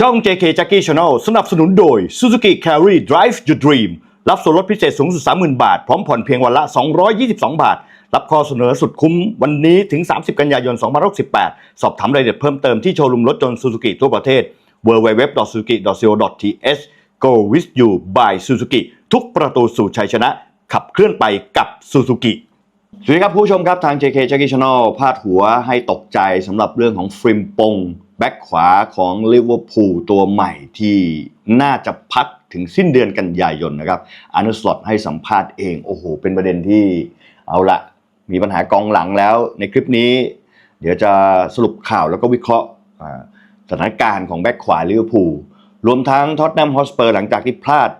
ช่อง JK Jackie Channel สนับสนุนโดย Suzuki Carry Drive Your Dream รับส่วนลดพิเศษสูงสุด 30,000 บาท พร้อมผ่อนเพียงวันละ 222 บาท รับข้อเสนอสุดคุ้มวันนี้ถึง 30 กันยายน2568 สอบถามรายละเอียดเพิ่มเติมที่โชว์รูมรถยนต์ Suzuki ทั่วประเทศ www.suzuki.co.th Go with you by Suzuki ทุกประตูสู่ชัยชนะ ขับเคลื่อนไปกับ Suzuki สวัสดีครับผู้ชมครับทาง JK Jackie Channel พาดหัวให้ตกใจสำหรับเรื่องของฟริมปง แบ็คขวาของลิเวอร์พูลตัวใหม่ที่น่าจะพักถึงสิ้นเดือนกันยายนนะครับอานุสลอตให้สัมภาษณ์เอง โอ้โห เป็นประเด็นที่เอาละมีปัญหากองหลังแล้ว ในคลิปนี้ เดี๋ยวจะสรุปข่าวแล้วก็วิเคราะห์สถานการณ์ของแบ็คขวาลิเวอร์พูลรวมทั้งท็อตแนมฮอสเปอร์หลังจากที่พลาด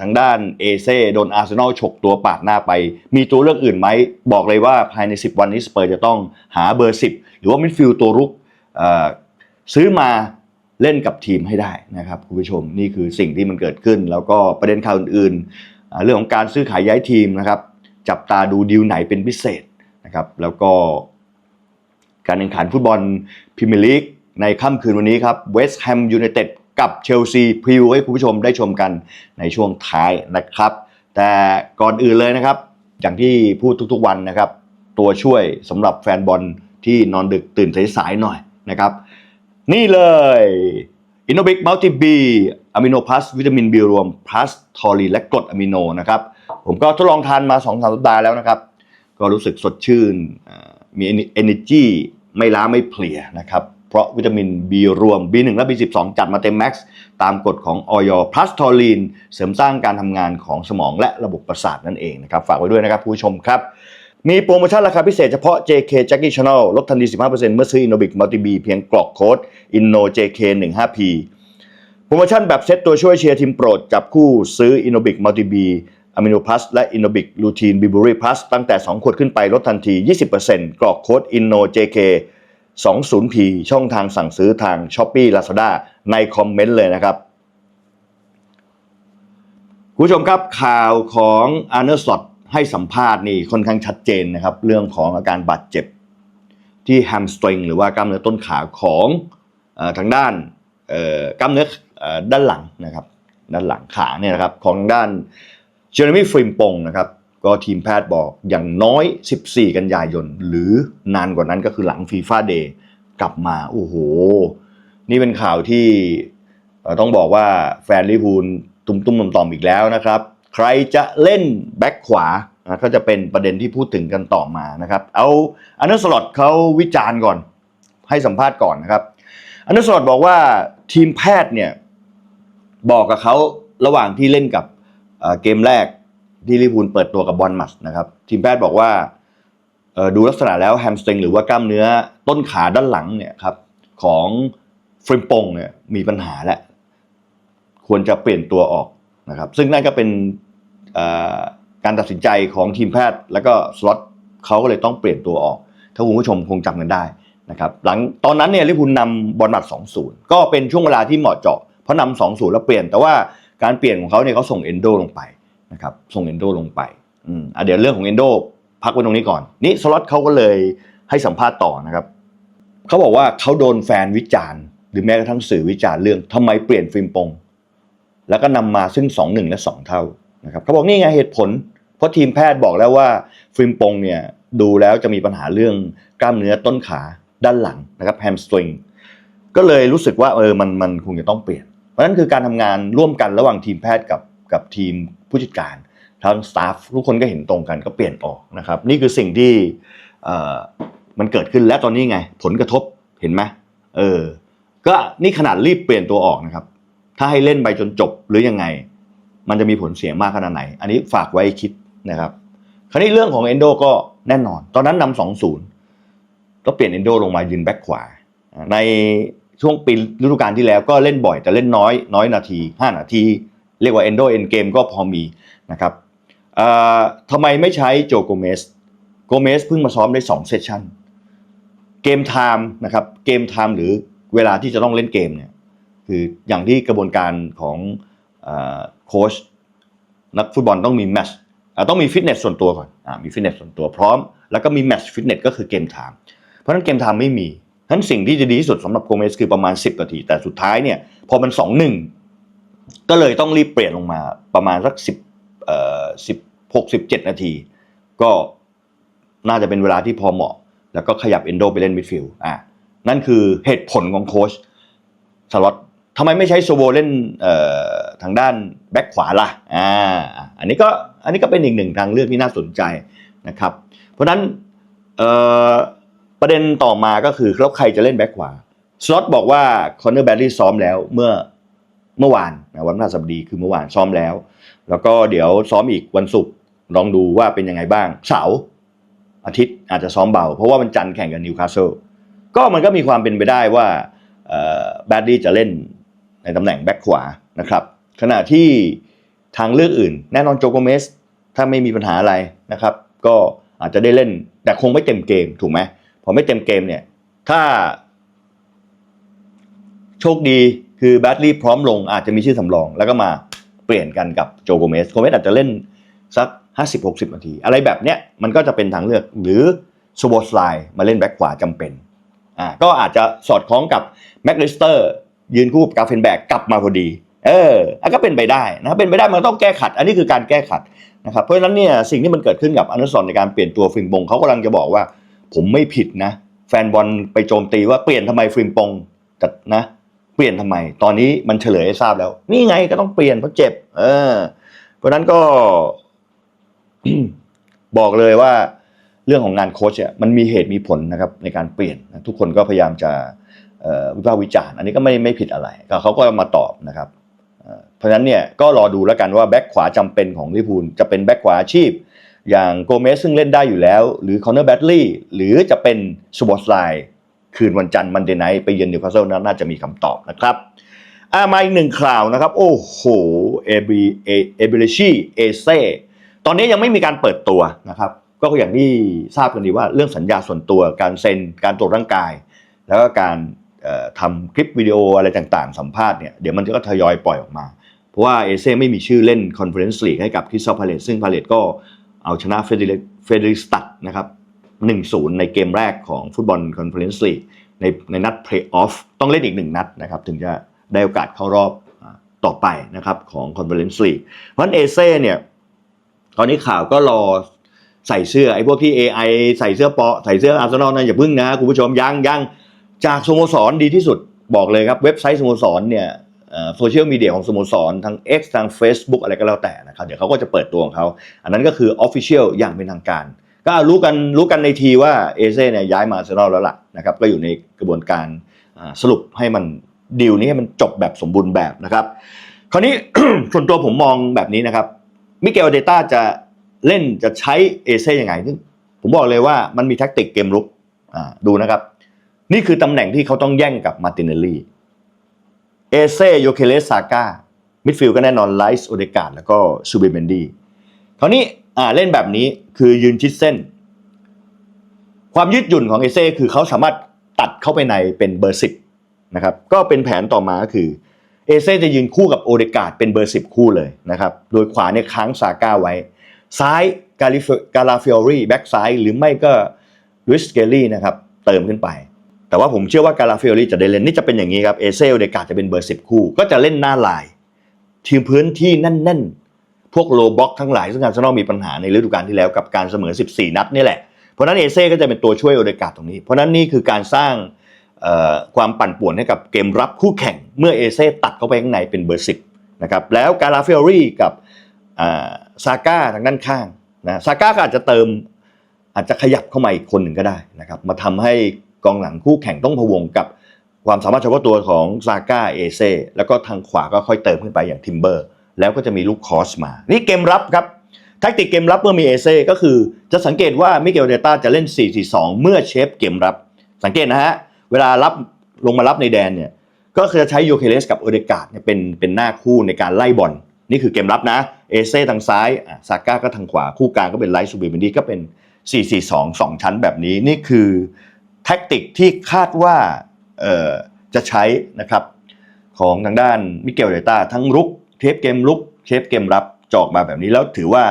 ทางด้านเอเซ่โดนอาร์เซนอลฉกตัวปาดหน้าไป มีตัวเลือกอื่นไหม บอกเลยว่าภายใน 10 วันนี้สเปอร์จะต้องหาเบอร์ 10 หรือว่ามิดฟิลด์ตัวรุก ซื้อมาเล่นกับทีมให้ได้นะครับคุณผู้ชมนี่คือสิ่งที่มันเกิดขึ้น แล้วก็ประเด็นข่าวอื่นๆอ่าเรื่องของการซื้อขายย้ายทีมนะครับ จับตาดูดีลไหนเป็นพิเศษนะครับแล้วก็การแข่งขันฟุตบอลพรีเมียร์ลีกในค่ำคืนวันนี้ครับเวสต์แฮมยูไนเต็ดกับเชลซีพรีวิวให้คุณผู้ชมได้ชมกันในช่วงท้ายนะครับ แต่ก่อนอื่นเลยนะครับ อย่างที่พูดทุกๆวันนะครับ ตัวช่วยสำหรับแฟนบอลที่นอนดึกตื่นสายๆหน่อยนะครับ นี่เลยอินโนบิกมัลติบีอะมิโนพลัสวิตามินบีรวมพลัสทอรีนและกรดอะมิโนนะครับ ผมก็ทดลองทานมา2อสสัปดาห์แล้วนะครับ ก็รู้สึกสดชื่น มี energy ไม่ล้าไม่เพลียนะครับ เพราะวิตามิน B รวม B1 และ B12 จัดมาเต็มแม็กซ์ตามกฎของออยพลัสทอรีนเสริมสร้างการทำงานของสมองและระบบประสาทนั่นเองนะครับ ฝากไว้ด้วยนะครับผู้ชมครับ มีโปรโมชั่นราคาพิเศษเฉพาะ JK Jackie Channel ลดทันที 15%เมื่อซื้อ Innobic Multi B เพียงกรอกโค้ด InnoJK15P โปรโมชั่นแบบเซตตัวช่วยเชียร์ทีมโปรด จับคู่ซื้อ Innobic Multi B Amino Plus และ Innobic Lutein Bibury Plus ตั้งแต่ 2 ขวดขึ้นไปลดทันที 20%กรอกโค้ด InnoJK 20P ช่องทางสั่งซื้อทาง Shopee Lazada ในคอมเมนต์เลยนะครับคุณผู้ชมครับข่าวของอาร์เนอร์ส t ให้สัมภาษณ์นี่ค่อนข้างชัดเจนนะครับ เรื่องของอาการบาดเจ็บ ที่แฮมสตริงหรือว่ากล้ามเนื้อต้นขาของอทางด้านกล้ามเนื้ออด้านหลังนะครับ ด้านหลังขาเนี่ยนะครับของทางด้านเจอร์มี่ฟริมปงนะครับก็ทีมแพทย์บอกอย่างน้อย 14 กันยายน หรือนานกว่านั้นก็คือหลังฟีฟ่าเดย์กลับมา โอ้โห นี่เป็นข่าวที่ต้องบอกว่าแฟนลิพูลตุ้มตุ้มต่อมๆอีกแล้วนะครับ ใครจะเล่นแบ็คขวาก็จะเป็นประเด็นที่พูดถึงกันต่อมานะครับ เอาอันเดอร์สลอตเขาวิจารณ์ก่อน ให้สัมภาษณ์ก่อนนะครับ อันเดอร์สลอตบอกว่าทีมแพทย์เนี่ยบอกกับเขาระหว่างที่เล่นกับเกมแรกที่ลิเวอร์พูลเปิดตัวกับบอลมัสนะครับทีมแพทย์บอกว่าดูลักษณะแล้วแฮมสตริงหรือว่ากล้ามเนื้อต้นขาด้านหลังเนี่ยครับของฟริมปงเนี่ยมีปัญหาแล้วควรจะเปลี่ยนตัวออกนะครับ ซึ่งนั่นก็เป็น การตัดสินใจของทีมแพทย์ แล้วก็สล็อตเขาก็เลยต้องเปลี่ยนตัวออก ถ้าคุณผู้ชมคงจำกันได้นะครับหลังตอนนั้นเนี่ยลิเวอร์พูลนำบอลมัด2-0 ก็เป็นช่วงเวลาที่เหมาะเจาะเพราะนำ2-0 แล้วเปลี่ยนแต่ว่าการเปลี่ยนของเขาเนี่ยเขาส่งเอนโดลงไปนะครับส่งเอนโดลงไปอืมอะเดี๋ยวเรื่องของเอนโดพักไว้ตรงนี้ก่อน นี่สล็อตเขาก็เลยให้สัมภาษณ์ต่อนะครับเขาบอกว่าเขาโดนแฟนวิจารณ์ หรือแม้กระทั่งสื่อวิจารณ์เรื่องทำไมเปลี่ยนฟิล์มปง แล้วก็นำมาซึ่ง2 1และ2 เท่า นะครับเขาบอกนี่ไงเหตุผล เพราะทีมแพทย์บอกแล้วว่าฟิล์มปงเนี่ยดูแล้วจะมีปัญหาเรื่องกล้ามเนื้อต้นขาด้านหลังนะครับแฮมสตริงก็เลยรู้สึกว่าเออมันมันคงจะต้องเปลี่ยน เพราะนั้นคือการทำงานร่วมกันระหว่างทีมแพทย์กับกับทีมผู้จัดการทั้งสตาฟทุกคนก็เห็นตรงกันก็เปลี่ยนออกนะครับนี่คือสิ่งที่มันเกิดขึ้นและตอนนี้ไง ผลกระทบเห็นไหมเออก็นี่ขนาดรีบเปลี่ยนตัวออกนะครับ ถ้าให้เล่นไปจนจบหรือยังไง มันจะมีผลเสียมากขนาดไหน อันนี้ฝากไว้คิดนะครับ คราวนี้เรื่องของเอนโดก็แน่นอน ตอนนั้นนำสองศูนย์ก็เปลี่ยนเอนโดลงมายืนแบ็คขวา ในช่วงปีฤดูกาลที่แล้วก็เล่นบ่อยแต่เล่นน้อยน้อยนาที 5 นาที เรียกว่าเอนโดเอนเกมก็พอมีนะครับเอ่อทำไมไม่ใช้โจโกเมสโกเมสเพิ่งมาซ้อมได้2เซสชั่นเกมไทม์นะครับเกมไทม์หรือเวลาที่จะต้องเล่นเกมเนี่ยคืออย่างที่กระบวนการของ โค้ชนักฟุตบอลต้องมีแมชต้องมีฟิตเนสส่วนตัวก่อนอมีฟิตเนสส่วนตัวพร้อม แล้วก็มีแมชฟิตเนสก็คือเกมไทม์เพราะนั้นเกมไทม์ไม่มีฉะนั้นสิ่งที่จะดีที่สุดสำหรับโกเมสคือประมาณ 10นาที แต่สุดท้ายเนี่ยพอมัน 2-1 ก็เลยต้องรีบเปลี่ยนลงมาประมาณสัก10เอ่อ16 17 นาที ก็น่าจะเป็นเวลาที่พอเหมาะ แล้วก็ขยับเอนโดไปเล่นมิดฟิลด์อะนั่นคือเหตุผลของโค้ชสล็อตทำไมไม่ใช้โซโบเล่นเอ่อ ทางด้านแบ็คขวาล่ะอ่าอันนี้ก็อันนี้ก็เป็นอีกหนึ่งทางเลือกที่น่าสนใจนะครับ เพราะฉะนั้นเอ่อประเด็นต่อมาก็คือแล้วใครจะเล่นแบ็คขวาสล็อตบอกว่าคอนเนอร์แบดลี่ซ้อมแล้วเมื่อเมื่อวานนะวันพฤหัสบดีคือเมื่อวานซ้อมแล้ว แล้วก็เดี๋ยวซ้อมอีกวันศุกร์ลองดูว่าเป็นยังไงบ้าง เสาร์อาทิตย์อาจจะซ้อมเบา เพราะว่ามันจันทร์แข่งกับนิวคาสเซิลก็มันก็มีความเป็นไปได้ว่าแบดดี้จะเล่นในตำแหน่งแบ็คขวานะครับ ขณะที่ทางเลือกอื่น แน่นอนโจโกเมส ถ้าไม่มีปัญหาอะไรนะครับ ก็อาจจะได้เล่น แต่คงไม่เต็มเกมถูกไหมพอไม่เต็มเกมเนี่ย ถ้า โชคดีคือแบดลี่พร้อมลงอาจจะมีชื่อสำรอง แล้วก็มาเปลี่ยนกันกับโจโกเมสโกเมสอาจจะเล่นสัก 50-60 นาที อะไรแบบเนี้ยมันก็จะเป็นทางเลือกหรือสโบสไลน์มาเล่นแบ็คขวาจำเป็นอ่าก็อาจจะสอดคล้องกับแม็กลิสเตอร์ยืนคู่กับกาเฟนแบกกลับมาพอดี เอออันก็เป็นไปได้นะเป็นไปได้มันต้องแก้ขัด อันนี้คือการแก้ขัดนะครับเพราะฉะนั้นเนี่ยสิ่งที่มันเกิดขึ้นกับอนุสรในการเปลี่ยนตัวฟิล์มปงเขากำลังจะบอกว่า ผมไม่ผิดนะ แฟนบอลไปโจมตีว่าเปลี่ยนทำไมฟิล์มปงจัดนะ เปลี่ยนทำไม ตอนนี้มันเฉลยให้ทราบแล้ว นี่ไงก็ต้องเปลี่ยนเพราะเจ็บ เออ เพราะนั้นก็บอกเลยว่าเรื่องของงานโค้ชเนี่ยมันมีเหตุมีผลนะครับในการเปลี่ยนทุกคนก็พยายามจะวิพากษ์วิจารณ์ อันนี้ก็ไม่ไม่ผิดอะไรเขาก็มาตอบนะครับ เพราะฉะนั้นเนี่ยก็รอดูแล้วกันว่าแบ็คขวาจำเป็นของลิพูลจะเป็นแบ็คขวาอาชีพ อย่างโกเมสซึ่งเล่นได้อยู่แล้ว หรือคอนเนอร์แบตลี่หรือจะเป็นสวอตไลน์คืนวันจันทร์มันเดย์ไนท์ไปเยือนนิวคาสเซิลนั้นน่าจะมีคำตอบนะครับอ่ามาอีกหนึ่งข่าวนะครับ โอ้โหเอบีเอเอเบลิชีเอเซตอนนี้ยังไม่มีการเปิดตัวนะครับ ก็อย่างที่ทราบกันดีว่าเรื่องสัญญาส่วนตัวการเซ็นการตรวจร่างกาย แล้วก็การเอ่อทำคลิปวิดีโออะไรต่างๆ สัมภาษณ์เนี่ยเดี๋ยวมันก็ทยอยปล่อยออกมา เพราะว่าเอเซ่ไม่มีชื่อเล่นคอนเฟอเรนซ์ลีกให้กับคริสตัลพาเลตซึ่งพาเลตก็เอาชนะเฟเดริเฟเดริสตัดนะครับ1-0ในเกมแรกของฟุตบอลคอนเฟอเรนซ์ลีกในในนัดเพลย์ออฟต้องเล่นอีกหนึ่งนัดนะครับถึงจะได้โอกาสเข้ารอบต่อไปนะครับของคอนเฟอเรนซ์ลีกเพราะเอเซ่เนี่ยตอนนี้ข่าวก็รอใส่เสื้อไอ้พวกที่ AI ใส่เสื้อเปาะใส่เสื้ออาร์เซนอลนะอย่าพึ่งนะคุณผู้ชมยังยังจากสโมสรดีที่สุดบอกเลยครับเว็บไซต์สโมสรเนี่ย โซเชียลมีเดียของสโมสรทาง X ทาง Facebook อะไรก็แล้วแต่นะครับเดี๋ยวเขาก็จะเปิดตัวของเขาอันนั้นก็คือ Official อย่างเป็นทางการ ก็รู้กันรู้กันในทีว่าเอเซ่เนี่ยย้ายมาเซนอลแล้วล่ะนะครับก็อยู่ในกระบวนการสรุปให้มันดีลนี้ให้มันจบแบบสมบูรณ์แบบนะครับ คราวนี้ส่วนตัวผมมองแบบนี้นะครับมิเกลเดต้าจะเล่นจะใช้เอเซ่ยังไงซึ่งผมบอกเลยว่ามันมีแท็กติกเกมรุกดูนะครับ นี่คือตำแหน่งที่เขาต้องแย่งกับมาร์ตินเนลลี่ เอเซโยเคเลสซาก้ามิดฟิลก็แน่นอนไลส์โอเดกาดแล้วก็ซูเบเมนดีคราวนี้อ่าเล่นแบบนี้คือยืนชิดเส้น ความยืดหยุ่นของเอเซ่คือเขาสามารถตัดเข้าไปในเป็นเบอร์สิบนะครับก็เป็นแผนต่อมาก็คือเอเซ่จะยืนคู่กับโอเดกาดเป็นเบอร์สิบคู่เลยนะครับโดยขวาเนี่ยค้างซาก้าไว้ ซ้ายกาลิฟกาลาฟิออรี่แบ็กซ้ายหรือไม่ก็ลุสเกลลี่นะครับเติมขึ้นไป แต่ว่าผมเชื่อว่ากาลาฟิออรี่จะได้เล่นนี่จะเป็นอย่างนี้ครับเอเซ่เดกาจะเป็นเบอร์สิบคู่ ก็จะเล่นหน้าลาย ทีมพื้นที่แน่นๆ พวกโลบ็อกทั้งหลายซึ่งอาร์เซนอลมีปัญหาในฤดูกาลที่แล้วกับการเสมอ 14 นัดนี่แหละ เพราะนั้นเอเซ่ก็จะเป็นตัวช่วยโอเดกาตรงนี้ เพราะนั้นนี่คือการสร้างความปั่นป่วนให้กับเกมรับคู่แข่ง เมื่อเอเซ่ตัดเข้าไปข้างในเป็นเบอร์สิบนะครับแล้วกาลาฟิออรี่กับซาก้าทางด้านข้างนะซาก้าก็อาจจะเติมอาจจะขยับเข้ามาอีกคนหนึ่งก็ได้นะครับมาทำให้ กองหลังคู่แข่งต้องพวงกับความสามารถเฉพาะตัวของซาก้าเอเซ่แล้วก็ทางขวาก็ค่อยเติมขึ้นไปอย่างทิมเบอร์ แล้วก็จะมีลูกคอสมา นี่เกมรับครับแท็กติกเกมรับเมื่อมีเอเซ่ก็คือจะสังเกตว่ามิเกลเดต้าจะเล่น 4-4-2 เมื่อเชฟเกมรับ สังเกตนะฮะ เวลารับลงมารับในแดนเนี่ยก็คือจะใช้โยเคเลสกับโอเดกาดเนี่ยเป็นเป็นหน้าคู่ในการไล่บอลนี่คือเกมรับนะเอเซ่ทางซ้ายซาก้าก็ทางขวาคู่กลางก็เป็นไลท์ซูบิมินดีก็เป็น 4-4-2 2 ชั้นแบบนี้นี่คือ แท็กติกที่คาดว่าจะใช้นะครับของทางด้านมิเกลเดต้าทั้งรุกเทปเกมรุกเทปเกมรับจออกมาแบบนี้แล้วถือว่า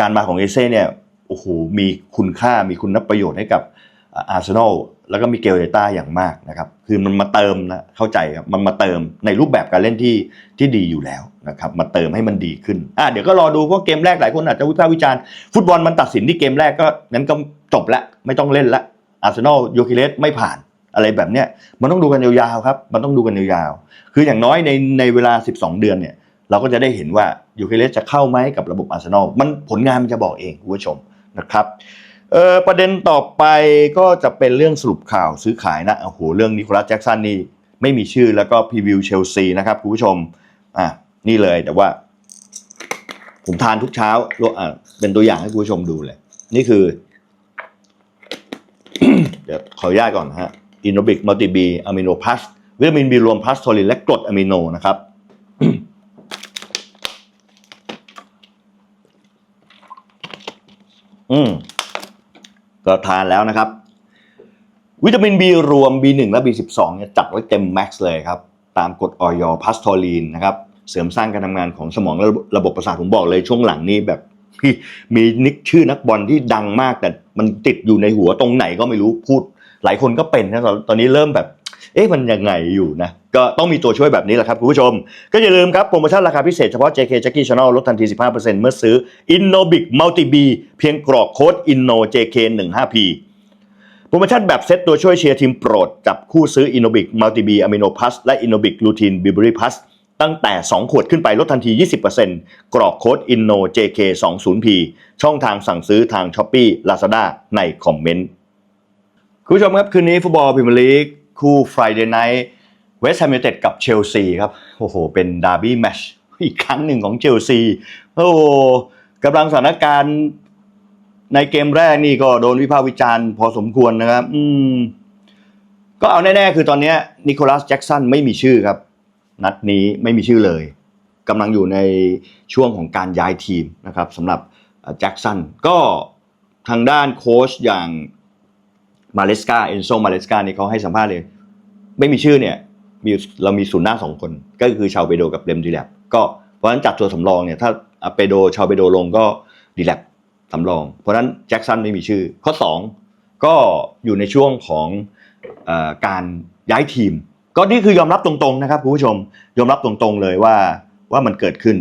การมาของเอเซ่เนี่ยโอ้โหมีคุณค่ามีคุณประโยชน์ให้กับอาร์เซนอลแล้วก็มิเกลเดต้าอย่างมากนะครับ คือมันมาเติมนะเข้าใจครับมันมาเติมในรูปแบบการเล่นที่ที่ดีอยู่แล้วนะครับมาเติมให้มันดีขึ้นอะเดี๋ยวก็รอดูเพราะเกมแรกหลายคนอาจจะวิพากษ์วิจารณ์ฟุตบอลมันตัดสินที่เกมแรกก็นั้นก็จบละไม่ต้องเล่นละ อาร์เซนอลโยคิเลสไม่ผ่านอะไรแบบเนี้ยมันต้องดูกันยาวๆครับ มันต้องดูกันยาวๆ คืออย่างน้อยในในเวลา 12 เดือนเนี่ย เราก็จะได้เห็นว่ายูเคเลสจะเข้าไหมกับระบบอาร์เซนอลมันผลงานมันจะบอกเองคุณผู้ชมนะครับเออประเด็นต่อไปก็จะเป็นเรื่องสรุปข่าวซื้อขายนะโอ้โหเรื่องนิโคลัสแจ็กสันนี่ไม่มีชื่อแล้วก็พรีวิวเชลซีนะครับคุณผู้ชมอะนี่เลยแต่ว่า ผมทานทุกเช้าเป็นตัวอย่างให้คุณผู้ชมดูเลย นี่คือเดี๋ยวขออนุญาตก่อนนะฮะอินโนบิกมัลติบีอะมิโนพลัสวิตามินบีรวมพลัสโทลินและกรดอะมิโนนะครับอืมก็ทานแล้วนะครับ วิตามิน B รวม B1 และ B12 เนี่ยจัดไว้เต็มแม็กซ์เลยครับ ตามกฎออยพาสโทลีนนะครับ เสริมสร้างการทำงานของสมองและระบบประสาทผมบอกเลยช่วงหลังนี้แบบมีนิกชื่อนักบอลที่ดังมากแต่ มันติดอยู่ในหัวตรงไหนก็ไม่รู้พูด หลายคนก็เป็นนะตอนนี้เริ่มแบบ เอ๊ะมันยังไงอยู่นะ ก็ต้องมีตัวช่วยแบบนี้แหละครับคุณผู้ชม ก็อย่าลืมครับ โปรโมชั่นราคาพิเศษเฉพาะ JK Jackie Channel ลดทันที 15%เมื่อซื้อ Innobic Multi B เพียงกรอกโค้ด Inno JK 15P โปรโมชั่นแบบเซตตัวช่วยเชียร์ทีมโปรดจับคู่ซื้อ Innobic Multi B Amino Plus และ Innobic Lutein Bilberry Plus ตั้งแต่ 2 ขวดขึ้นไปลดทันที 20%กรอกโค้ด Inno JK 20P ช่องทางสั่งซื้อทาง Shopee Lazada ในคอมเมนต์ คุณผู้ชมครับ คืนนี้ฟุตบอลพรีเมียร์ลีกคู่ Friday Night เวสต์แฮมยูไนเต็ดกับเชลซีครับ โอ้โห เป็นดาร์บี้แมชอีกครั้งหนึ่งของเชลซี โอ้โหกำลังสถานการณ์ในเกมแรกนี่ก็โดนวิพากษ์วิจารณ์พอสมควรนะครับ อืม ก็เอาแน่ ๆ คือตอนนี้นิโคลัสแจ็กสันไม่มีชื่อครับ นัดนี้ไม่มีชื่อเลยกำลังอยู่ในช่วงของการย้ายทีมนะครับสำหรับแจ็กสันก็ทางด้านโค้ชอย่างมาเลสกาเอนโซมาเลสกานี่เขาให้สัมภาษณ์เลย ไม่มีชื่อเนี่ยมีเรามีศูนย์หน้าสองคน ก็คือชาวเปโดกับเลมดีแลบก็เพราะฉะนั้นจัดตัวสำรองเนี่ยถ้าเปโดชาวเปโดลงก็ดีแลบสำรอง เพราะฉะนั้นแจ็คสันไม่มีชื่อ ข้อ 2 ก็อยู่ในช่วงของอการย้ายทีม ก็นี่คือยอมรับตรงๆนะครับคุณผู้ชมยอมรับตรงๆเลยว่าว่ามันเกิดขึ้น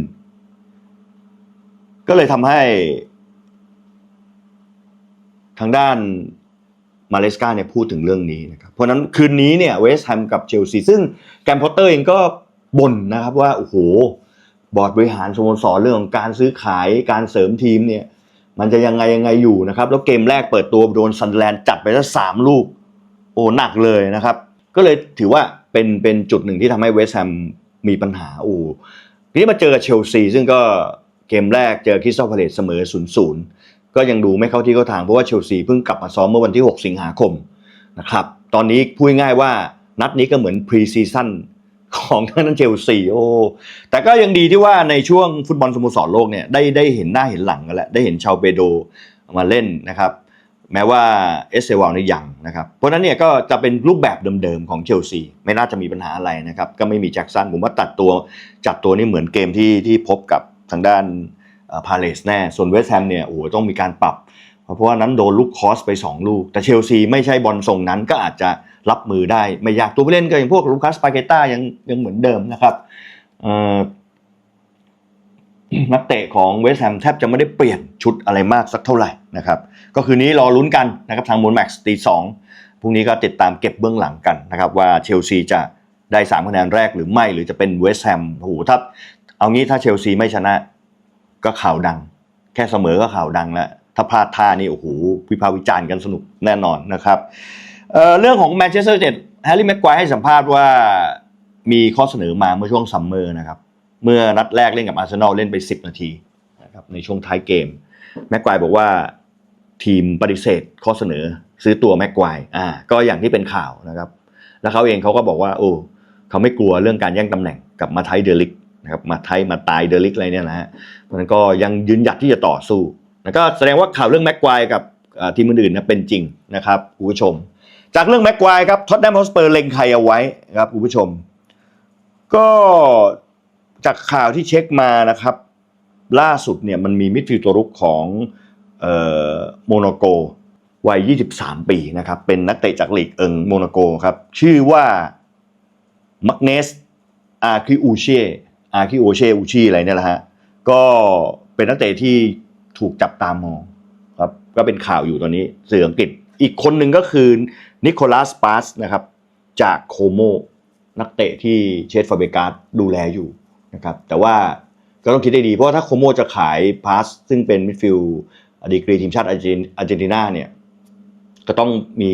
ก็เลยทำให้ ทางด้านมาเลสกาเนี่ยพูดถึงเรื่องนี้นะครับเพราะนั้นคืนนี้เนี่ยเวสต์แฮมกับเชลซีซึ่งแกรมพอตเตอร์เองก็บ่นนะครับว่า โอ้โห บอร์ดบริหารสโมสรเรื่องของการซื้อขายการเสริมทีมเนี่ย มันจะยังไงยังไงอยู่นะครับ แล้วเกมแรกเปิดตัวโดนซันแลนด์จัดไปแล้วสามลูก โอ้หนักเลยนะครับ ก็เลยถือว่า เป็นเป็นจุดหนึ่งที่ทำให้เวสต์แฮมมีปัญหาอ้ทีนี้มาเจอกับเชลซีซึ่งก็เกมแรกเจอคริสตัลพาเลตเสมอ0 0ก็ยังดูไม่เข้าที่เข้าทางเพราะว่าเชลซีเพิ่งกลับมาซ้อมเมื่อวันที่ 6 สิงหาคมนะครับตอนนี้พูดง่ายว่านัดนี้ก็เหมือนพรีซีซั่นของทางด้านเชลซีโอ้แต่ก็ยังดีที่ว่าในช่วงฟุตบอลสโมสรโลกเนี่ยได้ได้เห็นหน้าเห็นหลังกันแล้วได้เห็นชาวเปโดมาเล่นนะครับ แม้ว่าเอสเซวาลนี่ยังนะครับ เพราะนั้นเนี่ยก็จะเป็นรูปแบบเดิมๆของเชลซีไม่น่าจะมีปัญหาอะไรนะครับ ก็ไม่มีแจ็คสันผมว่าตัดตัวจัดตัวนี่เหมือนเกมที่ที่พบกับทางด้านพาเลสแน่ ส่วนเวสต์แฮมเนี่ยโอ้โหต้องมีการปรับ เพราะว่านั้นโดนลูกคอสไป 2 ลูก แต่เชลซีไม่ใช่บอลทรงนั้นก็อาจจะรับมือได้ ไม่ยากตัวผู้เล่นก็อย่างพวกลูคัสปาเกต้ายังยังเหมือนเดิมนะครับเนักเตะของเวสต์แฮมแทบจะไม่ได้เปลี่ยนชุดอะไรมากสักเท่าไหร่นะครับก็คืนนี้รอลุ้นกันนะครับทางมูลแม็กซ์ตีสองพรุ่งนี้ก็ติดตามเก็บเบื้องหลังกันนะครับว่าเชลซีจะได้ 3 คะแนนแรกหรือไม่หรือจะเป็นเวสต์แฮมโอ้โหถ้าเอางี้ถ้าเชลซีไม่ชนะก็ข่าวดัง แค่เสมอก็ข่าวดังแล้ว ถ้าพลาดท่านี่โอ้โหวิพากษ์วิจารณ์กันสนุกแน่นอนนะครับเเรื่องของแมนเชสเตอร์เต็ดแฮร์รี่แม็กควายให้สัมภาษณ์ว่ามีข้อเสนอมาเมื่อช่วงซัมเมอร์นะครับ เมื่อนัดแรกเล่นกับอาร์เซนอลเล่นไป 10 นาทีนะครับในช่วงท้ายเกม แม็กควายบอกว่าทีมปฏิเสธข้อเสนอซื้อตัวแม็กควายอ่าก็อย่างที่เป็นข่าวนะครับ แล้วเขาเองเขาก็บอกว่าโอ้เขาไม่กลัวเรื่องการแย่งตำแหน่งกับมาไทเดลิกนะครับมาไทมาตายเดลิกอะไรเนี่ยนะฮะเพราะนั้นก็ยังยืนหยัดที่จะต่อสู้แล้วก็แสดงว่าข่าวเรื่องแม็กควายกับทีมอื่นๆนะเป็นจริงนะครับคุณผู้ชม จากเรื่องแม็กควายครับท็อตแนมฮอสเปอร์เล็งใครเอาไว้ครับคุณผู้ชม ก็ จากข่าวที่เช็คมานะครับ ล่าสุดเนี่ยมันมีมิดฟิลด์ตัวรุกของโมโนโกวัย 23 ปีนะครับ เป็นนักเตะจากลีกเอิงโมนโกครับ ชื่อว่ามักเนสอาคิอูเช่อาคิโอเช่อูชีอะไรเนี่ยแหละฮะ ก็เป็นนักเตะที่ถูกจับตามองครับก็เป็นข่าวอยู่ตอนนี้สื่ออังกฤษอีกคนหนึ่งก็คือนิโคลัสปาสนะครับ จากโคโมนักเตะที่เชสฟาเบกาสดูแลอยู่ นะครับแต่ว่าก็ต้องคิดได้ดี เพราะว่าถ้าโคโมจะขายพาสซึ่งเป็นมิดฟิลด์ดีกรีทีมชาติอาร์เจนตินาเนี่ยก็ต้องมี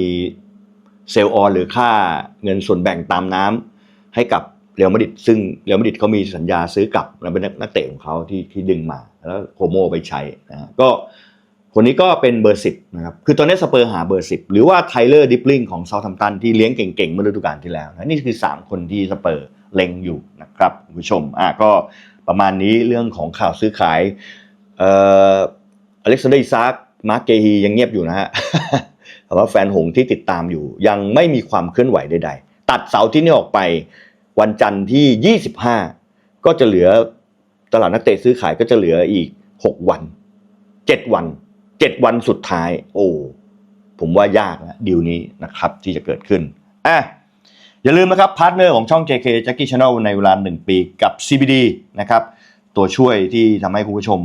เซลล์ออนหรือค่าเงินส่วนแบ่งตามน้ำให้กับเรอัลมาดริดซึ่งเรอัลมาดริดเขามีสัญญาซื้อกลับและเป็นนักเตะของเขาที่ที่ดึงมาแล้วโคโมไปใช้นะฮะก็คนนี้ก็เป็นเบอร์สิบนะครับ คือตอนนี้สเปอร์หาเบอร์สิบหรือว่าไทเลอร์ดิปลิงของเซาท์ทัมตันที่เลี้ยงเก่งๆ เมื่อฤดูกาลที่แล้วนะนี่คือ 3 คนที่สเปอร์ เล็งอยู่นะครับคุณผู้ชมอะก็ประมาณนี้เรื่องของข่าวซื้อขายเอ่ออเล็กซานเดอร์ซากมาร์กเกฮียังเงียบอยู่นะฮะแต่ว่าแฟนหงที่ติดตามอยู่ ยังไม่มีความเคลื่อนไหวใดๆ ตัดเสาร์ที่นี่ออกไปวันจันทร์ที่ 25 ก็จะเหลือตลาดนักเตะซื้อขายก็จะเหลืออีก 6 วัน 7 วัน 7 วันสุดท้าย โอ้ผมว่ายากนะดีลนี้นะครับที่จะเกิดขึ้นอะ อย่าลืมนะครับพาร์ทเนอร์ของช่อง JK Jackie Channel ในเวลา 1 ปีกับ CBD นะครับตัวช่วยที่ทำให้คุณผู้ชม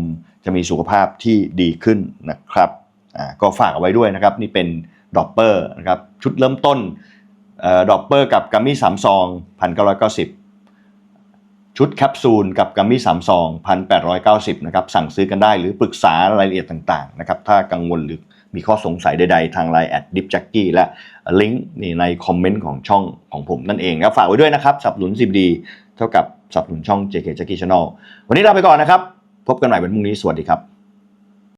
จะมีสุขภาพที่ดีขึ้นนะครับอ่าก็ฝากเอาไว้ด้วยนะครับ นี่เป็นดอปเปอร์นะครับชุดเริ่มต้นดอปเปอร์กับกัมมี่สามซองพันเก้าร้อยเก้าสิบชุดแคปซูลกับกัมมี่สามซองพันแปดร้อยเก้าสิบนะครับสั่งซื้อกันได้หรือปรึกษารายละเอียดต่างๆนะครับถ้ากังวลหรือ มีข้อสงสัยใดๆ ทางไลน์แอดดิฟแจ็กกี้และลิงก์นี่ในคอมเมนต์ของช่องของผมนั่นเองครับฝากไว้ด้วยนะครับสนับสนุนสิบดีเท่ากับสนับสนุนช่อง JK Jackie Channel วันนี้ลาไปก่อนนะครับ พบกันใหม่วันพรุ่งนี้สวัสดีครับ